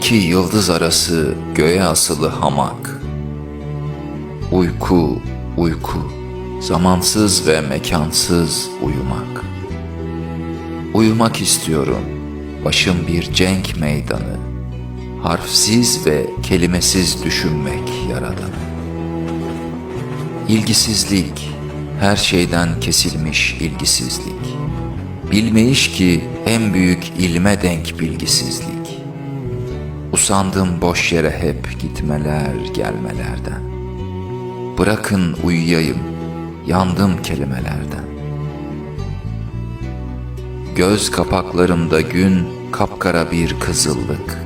İki yıldız arası göğe asılı hamak. Uyku, uyku, zamansız ve mekansız uyumak. Uyumak istiyorum, başım bir cenk meydanı. Harfsiz ve kelimesiz düşünmek yaradanı. İlgisizlik, her şeyden kesilmiş ilgisizlik. Bilmeyiş ki en büyük ilme denk bilgisizlik. Usandım boş yere hep gitmeler gelmelerden. Bırakın uyuyayım, yandım kelimelerden. Göz kapaklarımda gün kapkara bir kızıllık.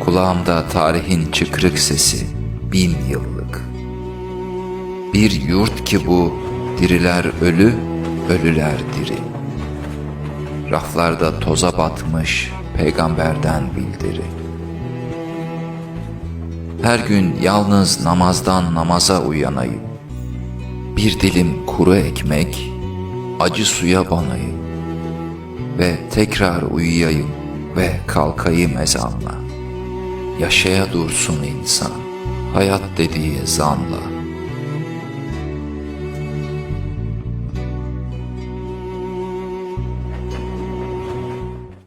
Kulağımda tarihin çıkrık sesi bin yıllık. Bir yurt ki bu, diriler ölü, ölüler diri. Raflarda toza batmış peygamberden bildiri. Her gün yalnız namazdan namaza uyanayım. Bir dilim kuru ekmek, acı suya banayım. Ve tekrar uyuyayım ve kalkayım ezanla. Yaşaya dursun insan, hayat dediği zanla.''